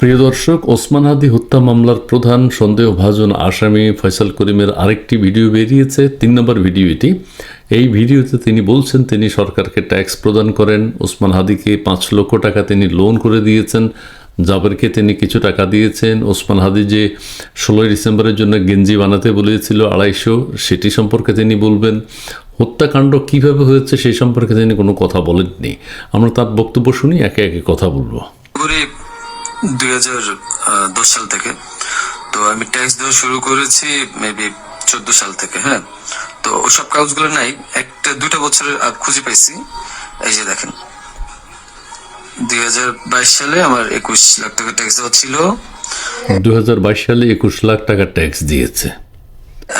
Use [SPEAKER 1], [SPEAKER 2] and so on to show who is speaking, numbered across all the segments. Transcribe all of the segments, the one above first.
[SPEAKER 1] প্রিয় দর্শক, ওসমান হাদি হত্যা মামলার প্রধান সন্দেহভাজন আসামি ফয়সাল করিমের আরেকটি ভিডিও বেরিয়েছে, তিন নম্বর ভিডিও এটি এই ভিডিওতে তিনি বলছেন, তিনি সরকারকে ট্যাক্স প্রদান করেন, ওসমান হাদিকে পাঁচ লক্ষ টাকা তিনি লোন করে দিয়েছেন, জাবেরকে তিনি কিছু টাকা দিয়েছেন, ওসমান হাদি যে ষোলোই ডিসেম্বরের জন্য গেঞ্জি বানাতে বলেছিল আড়াইশো, সেটি সম্পর্কে তিনি বলবেন। হত্যাকাণ্ড কীভাবে হয়েছে সেই সম্পর্কে তিনি কোনো কথা বলেননি। আমরা তার বক্তব্য শুনি, একে একে কথা বলব।
[SPEAKER 2] দুই হাজার দশ সাল থেকে। তো আমি ট্যাক্স দেওয়া শুরু করেছি মেবি চোদ্দ সাল থেকে হ্যাঁ। তো ওসব কাগজগুলো নাই একটা দুইটা বছরের খুঁজে পাইছি। এই যে দেখেন দুই হাজার বাইশ সালে আমার একুশ লাখ টাকা ট্যাক্স দেওয়া ছিল।
[SPEAKER 1] দুই হাজার বাইশ সালে একুশ লাখ টাকা ট্যাক্স দিয়েছে।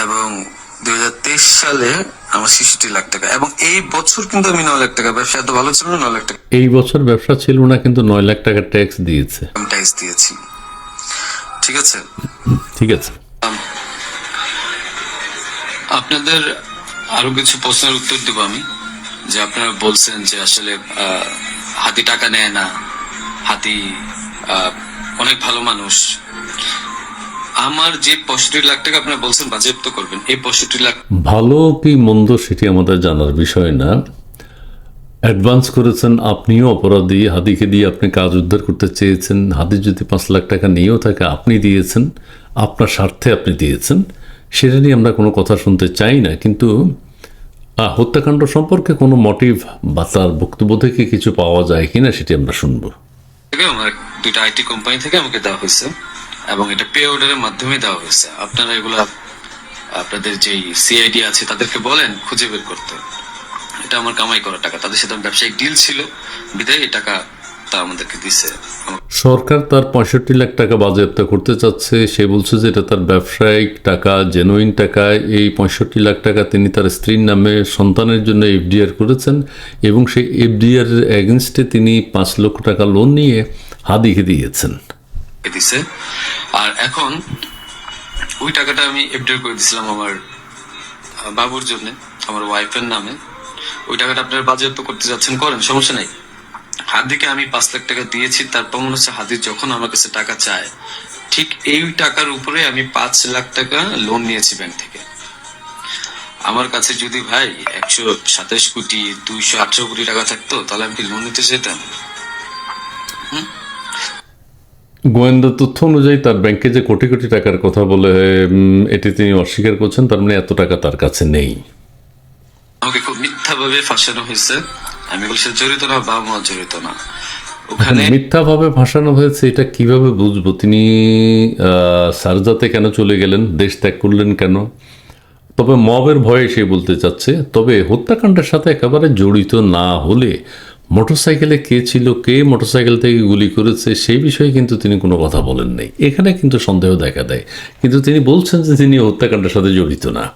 [SPEAKER 2] এবং দুই হাজার তেইশ সালে আমার ছেষট্টি লাখ টাকা। এবং এই বছর কিন্তু আমি নয় লাখ টাকা ব্যবসা এত ভালো ছিল না নয় লাখ টাকা।
[SPEAKER 1] এই বছর ব্যবসা ছিল না কিন্তু নয় লাখ টাকা ট্যাক্স দিয়েছে।
[SPEAKER 2] ট্যাক্স দিয়েছি। ঠিক আছে?
[SPEAKER 1] ঠিক আছে।
[SPEAKER 2] আপনাদের আরও কিছু প্রশ্নের উত্তর দেবো আমি যে আপনারা বলছেন যে আসলে আহ, হাতি টাকা নেয় না হাতি আহ, অনেক ভালো মানুষ। আমার যে পঁয়ষট্টি লাখ টাকা আপনারা বলছেন বাজেয়াপ্ত করবেন এই পঁয়ষট্টি লাখ
[SPEAKER 1] ভালো কি মন্দ সেটি আমাদের জানার বিষয় না। অ্যাডভান্স করেছেন আপনিও অপরাধী। হাদিকে দিয়ে আপনি কাজ উদ্ধার করতে চেয়েছেন। হাদি যদি পাঁচ লাখ টাকা নিয়েও থাকে আপনি দিয়েছেন। আপনার স্বার্থে আপনি দিয়েছেন। সেটা নিয়ে আমরা কোনো কথা শুনতে চাই না। কিন্তু আহ, হত্যাকাণ্ড সম্পর্কে কোনো মোটিভ বা তার বক্তব্য থেকে কিছু পাওয়া যায় কিনা সেটি আমরা শুনব।
[SPEAKER 2] আমার দুইটা আইটি কোম্পানি থেকে আমাকে দেওয়া হয়েছে। এবং এটা পে অর্ডারের মাধ্যমে দেওয়া হয়েছে। আপনারা এগুলা, আপনাদের যেই সিআইডি আছে তাদেরকে বলেন, খুঁজে বের করতে। এটা আমার কামাই করা টাকা। তাদের সাথে ব্যবসায়িক ডিল ছিল। বিদায়, এই টাকা তা আমাদেরকে
[SPEAKER 1] সরকার তার পঁয়ষট্টি লাখ টাকা বাজেয়াপ্ত করতে চাচ্ছে। সে বলছে যে এটা তার ব্যবসায়িক টাকা জেনুইন টাকা। এই পঁয়ষট্টি লাখ টাকা তিনি তার স্ত্রীর নামে সন্তানের জন্য এফডিআর করেছেন এবং সেই এফডিআর এগেনস্টে তিনি পাঁচ লক্ষ টাকা লোন নিয়ে হাদিকে দিয়েছেন।
[SPEAKER 2] দিছে। আর এখন ওই টাকাটা আমি এফডিআর করে দিছিলাম আমার বাবুর জন্য, আমার ওয়াইফের নামে। ওই টাকাটা আপনারা বাজেয়াপ্ত করতে যাচ্ছেন, করেন, সমস্যা নাই। হাদিকে আমি পাঁচ লাখ টাকা দিয়েছি তারপর মনে হচ্ছে হাদি যখন আমার কাছে টাকা চায়, ঠিক এই টাকার উপরে আমি পাঁচ লাখ টাকা লোন নিয়েছি ব্যাংক থেকে। আমার কাছে যদি ভাই একশো সাতাশ কোটি, দুইশো আঠারো কোটি টাকা থাকতো, তাহলে আমি কি লোন নিতে যেতাম?
[SPEAKER 1] গোয়েন্দা তথ্য অনুযায়ী তার ব্যাংকে যে কোটি কোটি টাকার কথা বলে এটি তিনি অস্বীকার করছেন তার মানে এত টাকা তার কাছে নেই।
[SPEAKER 2] আমাকে খুব মিথ্যা ভাবে ফাঁসানো হয়েছে। আমি বলছি জড়িত না বাবা মা জড়িত না। ওখানে
[SPEAKER 1] মিথ্যাভাবে ভাসানো হয়েছে এটা কীভাবে বুঝব? তিনি আহ, সারজাতে কেন চলে গেলেন? দেশ ত্যাগ করলেন কেন? তবে মবের ভয়ে সে বলতে চাচ্ছে তবে হত্যাকাণ্ডের সাথে একেবারে জড়িত না হলে মোটরসাইকেলে কে ছিল কে মোটরসাইকেল থেকে গুলি করেছে সেই বিষয়ে কিন্তু তিনি কোনো কথা বলেন নাই। এখানে কিন্তু সন্দেহ দেখা দেয়। কিন্তু তিনি বলছেন যে তিনি হত্যাকাণ্ডের সাথে জড়িত না।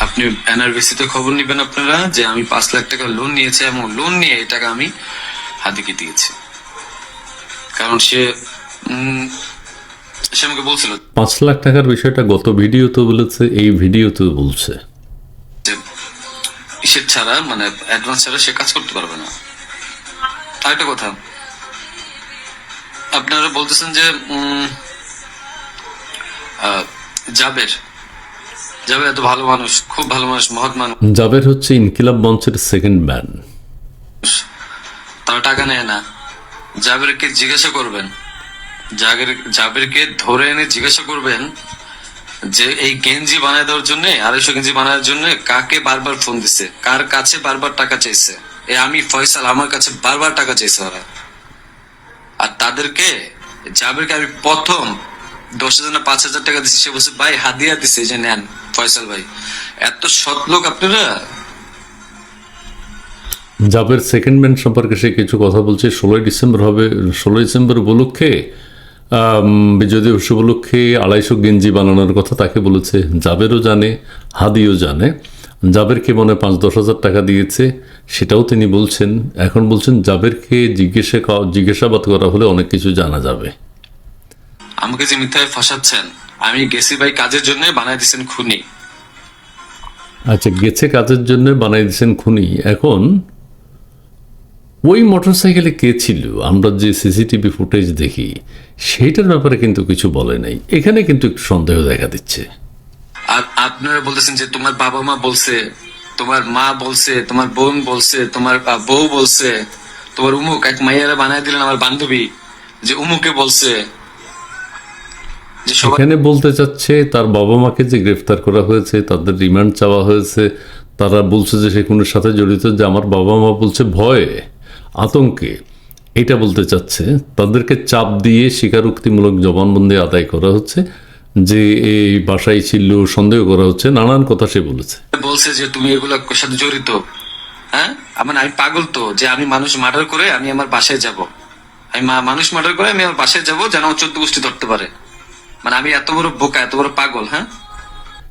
[SPEAKER 2] আপনি এনআরবিসি তে খবর নিবেন আপনারা যে আমি পাঁচ লাখ টাকা লোন নিয়েছি এবং লোন নিয়ে এই টাকা আমি হাদিকে দিয়েছি। কারণ সে সে আমাকে বলছিল।
[SPEAKER 1] পাঁচ লাখ টাকার বিষয়টা গত ভিডিওতে বলেছে এই ভিডিওতেও বলছে।
[SPEAKER 2] ইসের ছাড়া মানে অ্যাডভান্স ছাড়া সে কাজ করতে পারবে না। আরেকটা কথা। আপনারা বলতেছেন যে জাবের। জাবের এত ভালো মানুষ খুব ভালো মানুষ মহৎ মানুষ।
[SPEAKER 1] জাবের হচ্ছে ইনকিলাব মঞ্চের সেকেন্ড ম্যান
[SPEAKER 2] তারা টাকা নেয় না। জাবেরকে জিজ্ঞাসা করবেন। জাবের জাবেরকে ধরে এনে জিজ্ঞাসা করবেন যে এই গেঞ্জি বানায় দেওয়ার জন্য, আড়াইশো গেঞ্জি বানানোর জন্য কাকে বারবার ফোন দিছে? কার কাছে বারবার টাকা চাইছে? এ আমি ফয়সাল, আমার কাছে বারবার টাকা চাইছে ওরা। আর তাদেরকে, জাবেরকে আমি প্রথম দশ হাজার না পাঁচ হাজার টাকা দিছি, সে বলছে, ভাই, হাদিয়া দিছে যে নেন ফয়সাল ভাই। এত সৎ লোক আপনারা?
[SPEAKER 1] জাবের সেকেন্ড ম্যান সম্পর্কে সে কিছু কথা বলছে, ষোলোই ডিসেম্বর হবে, ষোলোই ডিসেম্বর উপলক্ষে বিজয় দিবস উপলক্ষে আড়াইশো গেঞ্জি বানানোর কথা তাকে বলেছে। জাবেরও জানে হাদিও জানে। জাবেরকে মনে পাঁচ দশ হাজার টাকা দিয়েছে সেটাও তিনি বলছেন। এখন বলছেন জাবেরকে জিজ্ঞাসা জিজ্ঞাসাবাদ করা হলে অনেক কিছু জানা যাবে।
[SPEAKER 2] আমাকে যে মিথ্যায় ফাঁসাচ্ছেন আমি গেছি ভাই কাজের জন্য বানাই দিচ্ছেন খুনি।
[SPEAKER 1] আচ্ছা গেছে কাজের জন্য বানাই দিয়েছেন খুনি। এখন ওই মোটরসাইকেলে কে ছিল? আমরা যে সিসিটিভি ফুটেজ দেখি সেইটার ব্যাপারে কিন্তু কিছু বলে নাই। এখানে কিন্তু একটু সন্দেহ দেখা দিচ্ছে।
[SPEAKER 2] আর আপনারা বলতেছেন যে তোমার বাবা মা বলছে তোমার মা বলছে তোমার বোন বলছে তোমার বউ বলছে তোমার উমুক এক মাইয়ারা বানায় দিলেন আমার বান্ধবী যে উমুকে বলছে
[SPEAKER 1] এখানে বলতে চাচ্ছে তার বাবা মাকে যে গ্রেফতার করা হয়েছে তাদের রিমান্ড চাওয়া হয়েছে তারা বলছে যে সে কোনের সাথে জড়িত যে আমার বাবা মা বলছে ভয়ে। আতঙ্কে। এটা বলতে চাচ্ছে, তাদেরকে চাপ দিয়ে স্বীকারোক্তিমূলক জবানবন্দি আদায় করা হচ্ছে, যে এই বাসায় ছিল, সন্দেহ করা হচ্ছে, নানান কথা সে বলেছে।
[SPEAKER 2] বলছে যে তুমি এগুলোর সাথে জড়িত? হ্যাঁ? আমার আমি পাগল তো, যে আমি মানুষ মার্ডার করে আমি আমার বাসায় যাব। আমি মানুষ মার্ডার করে আমি আমার বাসায় যাব, যেন চোদ্দ গোষ্ঠী ধরতে পারে। মানে আমি এত বড় বোকা, এত বড় পাগল হ্যাঁ?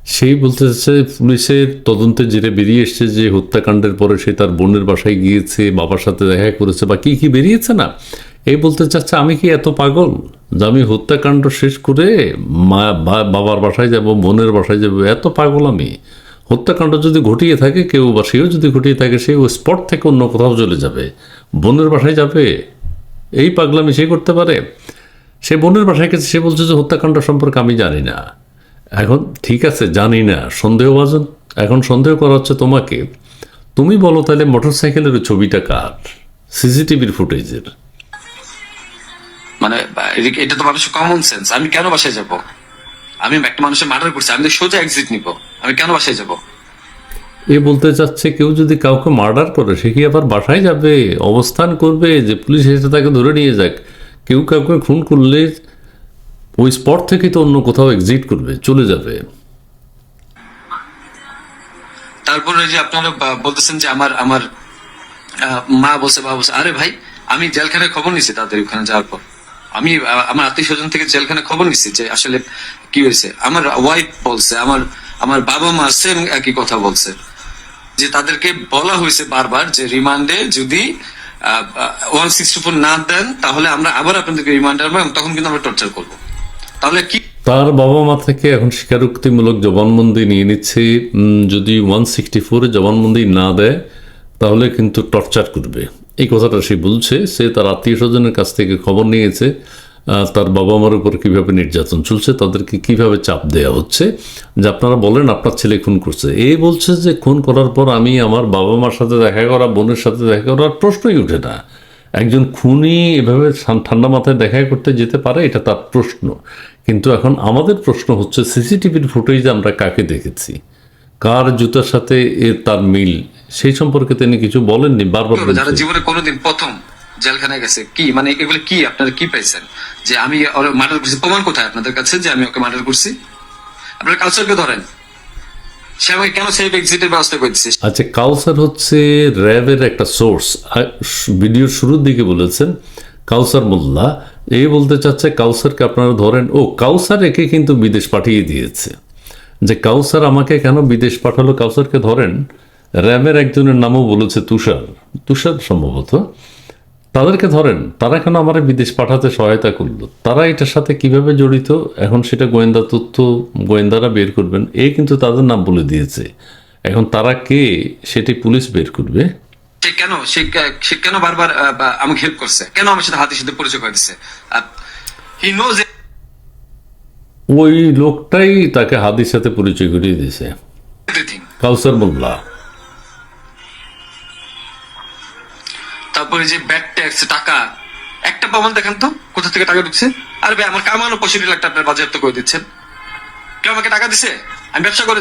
[SPEAKER 1] সেই বলতে চাচ্ছে পুলিশের তদন্তে যেটা বেরিয়ে এসছে যে হত্যাকাণ্ডের পরে সে তার বোনের বাসায় গিয়েছে, বাবার সাথে দেখা করেছে, বা কি কি বেরিয়েছে না, এই বলতে চাচ্ছে, আমি কি এত পাগল যে আমি হত্যাকাণ্ড শেষ করে মা বাবার বাসায় যাব, বোনের বাসায় যাব? এত পাগল আমি। হত্যাকাণ্ড যদি ঘটিয়ে থাকে, কেউ বা সেও যদি ঘটিয়ে থাকে, সে ওই স্পট থেকে অন্য কোথাও চলে যাবে। বোনের বাসায় যাবে? এই পাগলামি সে করতে পারে? সে বোনের বাসায় গেছে, সে বলছে যে, হত্যাকাণ্ড সম্পর্কে আমি জানি না। এখন ঠিক আছে জানি না। সন্দেহভাজন এখন সন্দেহ করা হচ্ছে তোমাকে। তুমি বলো তাহলে মোটরসাইকেলের ওই ছবিটা কার? সিসিটিভির ফুটেজের।
[SPEAKER 2] মানে এটা তো মানুষের কমন সেন্স আমি কেন বাসায় যাব? আমি একটা মানুষের মার্ডার করছি আমি তো সোজা এক্সিট নিব। আমি কেন বাসায় যাব?
[SPEAKER 1] এ বলতে চাচ্ছে কেউ যদি কাউকে মার্ডার করে সে কি আবার বাসায় যাবে? অবস্থান করবে যে পুলিশ এসে তাকে ধরে নিয়ে যাক। কেউ কাউকে খুন করলে ওই স্পট থেকে তো অন্য কোথাও এক্সিট করবে, চলে যাবে।
[SPEAKER 2] তারপরে যে আপনারা বলতেছেন যে আমার আমার মা বলছে, বাবা বলছে, আরে ভাই, আমি জেলখানায় খবর নিছি তাদের ওখানে যাওয়ার পর। আমি আমার আত্মীয় স্বজন থেকে জেলখানে খবর নিছি যে আসলে কি হয়েছে। আমার ওয়াইফ বলছে, আমার আমার বাবা মা সেম একই কথা বলছে। যে তাদেরকে বলা হয়েছে বারবার যে রিমান্ডে যদি ওয়ান সিক্সটি ফোর না দেন, তাহলে আমরা আবার আপনাদেরকে রিমান্ড আনব এবং তখন কিন্তু আমরা টর্চার করব। তাহলে কি?
[SPEAKER 1] তার বাবা মা থেকে এখন স্বীকারোক্তিমূলক জবানবন্দি নিয়ে নিচ্ছে। যদি ওয়ান সিক্সটি ফোরে জবানবন্দি না দেয়, তাহলে কিন্তু টর্চার করবে। এই কথাটা সে বলছে। সে তার আত্মীয় স্বজনের কাছ থেকে খবর নিয়েছে। তার বাবা মার উপর কীভাবে নির্যাতন চলছে, তাদেরকে কীভাবে চাপ দেওয়া হচ্ছে, যে আপনারা বলেন আপনার ছেলে খুন করছে। এই বলছে যে, খুন করার পর আমি আমার বাবা মার সাথে দেখা করা, বোনের সাথে দেখা করার প্রশ্নই উঠে না। একজন খুনি এভাবে ঠান্ডা মাথায় দেখা করতে যেতে পারে এটা তার প্রশ্ন। কিন্তু এখন আমাদের প্রশ্ন হচ্ছে সিসিটিভির ফুটেজে আমরা কাকে দেখেছি? কার জুতার সাথে এ তার মিল? সেই সম্পর্কে তিনি কিছু বলেননি বারবার
[SPEAKER 2] যারা জীবনে কোনোদিন প্রথম জেলখানায় গেছে কি মানে এগুলো কি আপনারা কি পাইছেন যে আমি মার্ডার করছি প্রমাণ কোথায় আপনাদের কাছে যে আমি ওকে মার্ডার করছি? আপনারা কালচারকে ধরেন।
[SPEAKER 1] আচ্ছা কাউসার হচ্ছে র্যাবের একটা সোর্স ভিডিওর শুরুর দিকে বলেছেন কাউসার মোল্লা। এই বলতে চাচ্ছে কাউসারকে আপনারা ধরেন, ও কাউসার একে কিন্তু বিদেশ পাঠিয়ে দিয়েছে। যে কাউসার আমাকে কেন বিদেশ পাঠালো কাউসারকে ধরেন, র্যাবের একজনের নামও বলেছে তুষার। তুষার সম্ভবত। তাদেরকে ধরেন তারা কেন আমার বিদেশ পাঠাতে সহায়তা করল? তারা এটার সাথে কীভাবে জড়িত? এখন সেটা গোয়েন্দা তথ্য গোয়েন্দারা বের করবেন। এই কিন্তু তাদের নাম বলে দিয়েছে। এখন তারা কে? সেটি পুলিশ বের করবে।
[SPEAKER 2] সে কেন? সে সে কেন বারবার আমাকে হেল্প করছে? কেন আমার সাথে হাতের সাথে পরিচয় করে দিচ্ছে হি নোজ
[SPEAKER 1] ওই লোকটাই তাকে হাদির সাথে পরিচয় করিয়ে দিয়েছে। কাউসার মোল্লা।
[SPEAKER 2] তারপরে যে ব্যাড ট্যাক্স টাকা একটা প্রমাণ দেখান তো কোথা থেকে টাকা ঢুকছে? আরে ভাই আমার কামানো পঁয়ষট্টি লাখ টাকা আপনার বাজেয়াপ্ত করে দিচ্ছেন। কেউ আমাকে টাকা দিছে? আমি ব্যবসা করে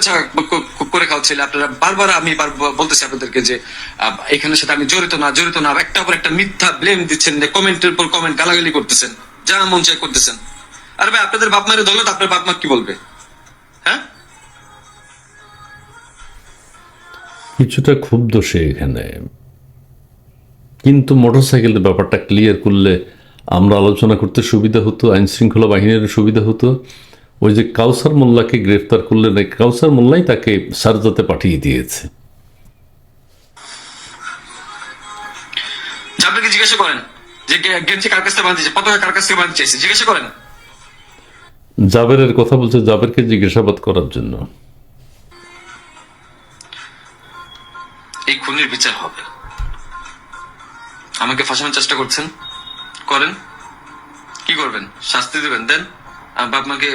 [SPEAKER 2] করে খাওয়াচ্ছিল আপনারা বারবার আমি বলতেছি আপনাদেরকে যে আহ, এখানের সাথে আমি জড়িত না জড়িত না একটা পর একটা মিথ্যা ব্লেম দিচ্ছেন যে কমেন্টের পর কমেন্ট গালাগালি করতেছেন যা মন চাই করতেছেন। আর ভাই আপনাদের বাপ মায়ের দৌলত আপনার বাপ মা কি বলবে? হ্যাঁ?
[SPEAKER 1] কিছুটা ক্ষুব্ধ সে এখানে। কিন্তু মোটরসাইকেলের ব্যাপারটা ক্লিয়ার করলে আমরা আলোচনা করতে সুবিধা হতো আইন শৃঙ্খলা বাহিনীর সুবিধা হতো। ওই যে কাউসার মোল্লাকে গ্রেফতার করলে না কাউসার মোল্লাই তাকে সারজাতে পাঠিয়ে দিয়েছে।
[SPEAKER 2] আপনাকে জিজ্ঞাসা করেন যে গেঞ্জি কার কাছ থেকে চাই পতাকা কার কাছ থেকে বাঁধতে জিজ্ঞাসা করেন।
[SPEAKER 1] জাবেরের কথা বলছে জাবেরকে জিজ্ঞাসাবাদ করার জন্য।
[SPEAKER 2] এই খুনের বিচার হবে। আমাকে ফাঁসানোর চেষ্টা করছেন। করেন। কি করবেন? শাস্তি দিবেন দেন। বাপ মাকে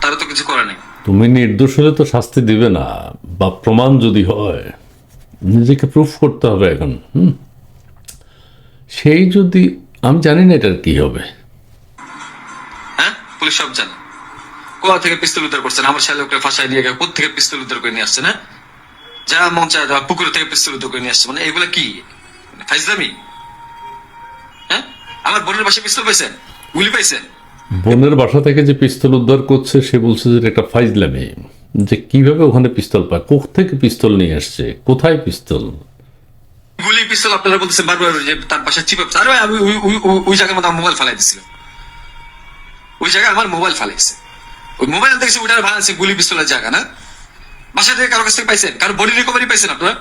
[SPEAKER 2] তারা তো কিছু করে নাই।
[SPEAKER 1] তুমি নির্দোষ হলে তো শাস্তি দিবে না। বা প্রমাণ যদি হয় নিজেকে প্রুফ করতে হবে এখন হুম? সেই যদি আমি জানি না এটার কি হবে।
[SPEAKER 2] হ্যাঁ? পুলিশ সব জানে। কোথা থেকে পিস্তল উদ্ধার করছেন? আমার শালককে ফাঁসায় নিয়ে গেছে। কোথা থেকে পিস্তল উদ্ধার করে নিয়ে আসছে না যা মন চায় পুকুর থেকে পিস্তল উদ্ধার করে নিয়ে আসছে। মানে এগুলা কি? ফাইজলামি? হ্যাঁ আমার বোনের বাসায় পিস্তল পাইছেন? গুলি পাইছেন?
[SPEAKER 1] বোনের বাসা থেকে যে পিস্তল উদ্ধার করছে সে বলছে যে এটা একটা ফাইজলামি। যে কীভাবে ওখানে পিস্তল পায় কোথ থেকে পিস্তল নিয়ে আসছে কোথায় পিস্তল?
[SPEAKER 2] গুলি পিস্তল আপনারা বলতেছেন বারবার যে তার বাসায় চিপ আরে আমি ওই- জায়গার মধ্যে আমার মোবাইল ফালাই দিছিল। ওই জায়গায় আমার মোবাইল ফালাইছে। ওই মোবাইল দেখছি ওইটার ভাঙছে গুলি পিস্তলের জায়গা না? বাসা থেকে কারও কাছ থেকে পাইছেন? কারও বডি রিকভারি পাইছেন আপনারা?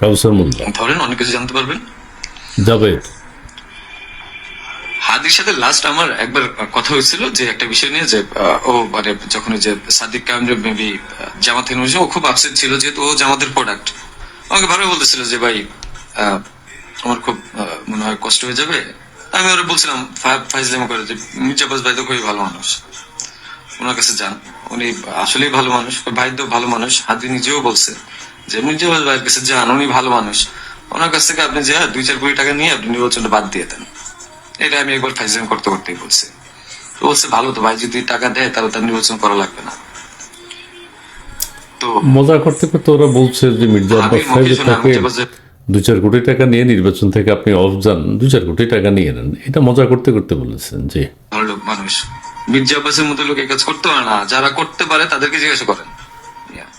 [SPEAKER 1] কাউসার মোল্লা
[SPEAKER 2] ধরেন অনেক কিছু জানতে পারবেন।
[SPEAKER 1] যাবে
[SPEAKER 2] হাদির সাথে লাস্ট আমার একবার কথা হয়েছিল যে একটা বিষয় নিয়ে যে ও মানে যখন যে সাদিক কামরে মেবি জামাত থেকে ও খুব আপসেট ছিল যেহেতু ও জামাতের প্রোডাক্ট আমাকে ভালো বলতেছিল যে ভাই আমার খুব মনে হয় কষ্ট হয়ে যাবে। আমি ওরা বলছিলাম ফাইজলামি করে যে মির্জাবাজ ভাই তো খুবই ভালো মানুষ। ওনার কাছে যান। উনি আসলেই ভালো মানুষ ভাই তো ভালো মানুষ হাদি নিজেও বলছে। যে মির্জাবাজ ভাইয়ের কাছে যান উনি ভালো মানুষ। ওনার কাছ থেকে আপনি যে দুই চার কোটি টাকা নিয়ে আপনি নির্বাচনটা বাদ দিয়ে দেন। এটা আমি একবার ফাইজলাম করতে করতেই বলছি। তো বলছে ভালো তো ভাই যদি টাকা দেয় তাহলে তার নির্বাচন করা লাগবে না। তো
[SPEAKER 1] মজা করতে করতে ওরা বলছে যে মির্জা আব্বাস দু চার কোটি টাকা নিয়ে নির্বাচন থেকে আপনি অফ যান দু চার কোটি টাকা নিয়ে নেন এটা মজা করতে করতে বলেছেন যে
[SPEAKER 2] ভালো লোক মানুষ। মির্জা আব্বাসের মতো লোক এই কাজ করতে পারে না। যারা করতে পারে তাদেরকে জিজ্ঞাসা করেন.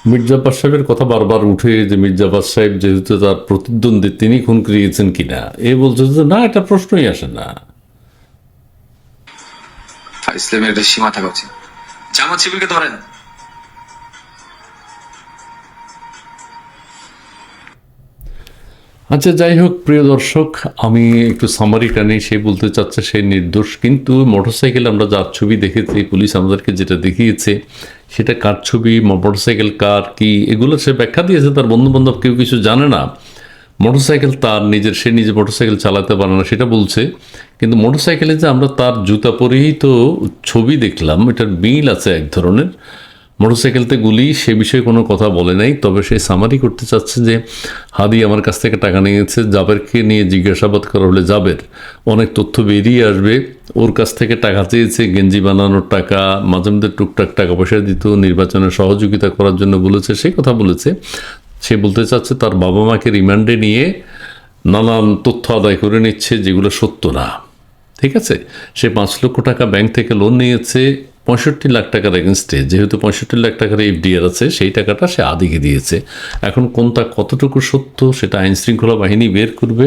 [SPEAKER 1] মির্জা সাহেবের কথা বারবার উঠে যে মির্জা সাহেব যেহেতু তার প্রতিদ্বন্দ্বী তিনি খুন করিয়েছেন কিনা? এ বলছে যে না এটা প্রশ্নই আসে না।
[SPEAKER 2] ইসলামের একটা সীমা থাকা উচিত জামাত শিবিরকে ধরেন।
[SPEAKER 1] আচ্ছা যাই হোক প্রিয় দর্শক আমি একটু সামারিটা নেই সে বলতে চাচ্ছে সে নির্দোষ কিন্তু মোটরসাইকেল আমরা যার ছবি দেখেছি পুলিশ আমাদেরকে যেটা দেখিয়েছে সেটা কার ছবি মোটরসাইকেল কার কি, এগুলো সে ব্যাখ্যা দিয়েছে, তার বন্ধু বান্ধব কেউ কিছু জানে না। মোটরসাইকেল তার নিজের, সে নিজে মোটরসাইকেল চালাতে পারে না, সেটা বলছে। কিন্তু মোটরসাইকেলে যে আমরা তার জুতা পরেই তো ছবি দেখলাম, এটার মিল আছে এক ধরনের। মোটরসাইকেলতে গুলি, সে বিষয়ে কোনো কথা বলে নাই, তবে সে সামারি করতে চাচ্ছে যে হাদি আমার কাছ থেকে টাকা নিয়েছে, জাবেরকে নিয়ে জিজ্ঞাসাবাদ করা হলে জাবের অনেক তথ্য বেরিয়ে আসবে। ওর কাছ থেকে টাকা চেয়েছে, গেঞ্জি বানানোর টাকা মাঝে মধ্যে টুকটাক টাকা পয়সা দিত, নির্বাচনে সহযোগিতা করার জন্য বলেছে সেই কথা বলেছে। সে বলতে চাচ্ছে তার বাবা মাকে রিমান্ডে নিয়ে নানান তথ্য আদায় করে নিচ্ছে, যেগুলো সত্য না। ঠিক আছে? সে পাঁচ লক্ষ টাকা ব্যাংক থেকে লোন নিয়েছে পঁয়ষট্টি লাখ টাকার এগেনস্টে যেহেতু পঁয়ষট্টি লাখ টাকার এফডিআর আছে, সেই টাকাটা সে আদিকে দিয়েছে। এখন কোনটা কতটুকু সত্য সেটা আইন শৃঙ্খলা বাহিনী বের করবে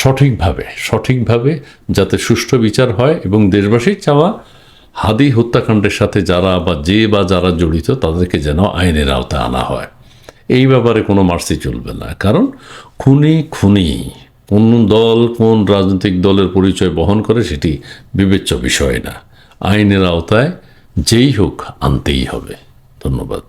[SPEAKER 1] সঠিকভাবে সঠিকভাবে যাতে সুষ্ঠু বিচার হয় এবং দেশবাসীর চাওয়া হাদি হত্যাকাণ্ডের সাথে যারা বা যে বা যারা জড়িত তাদেরকে যেন আইনের আওতায় আনা হয়। এই ব্যাপারে কোনো মার্সি চলবে না। কারণ খুনি খুনি, কোন দল কোন রাজনৈতিক দলের পরিচয় বহন করে সেটি বিবেচ্য বিষয় না। আইনের আওতায় যেই হোক আনতেই হবে। ধন্যবাদ।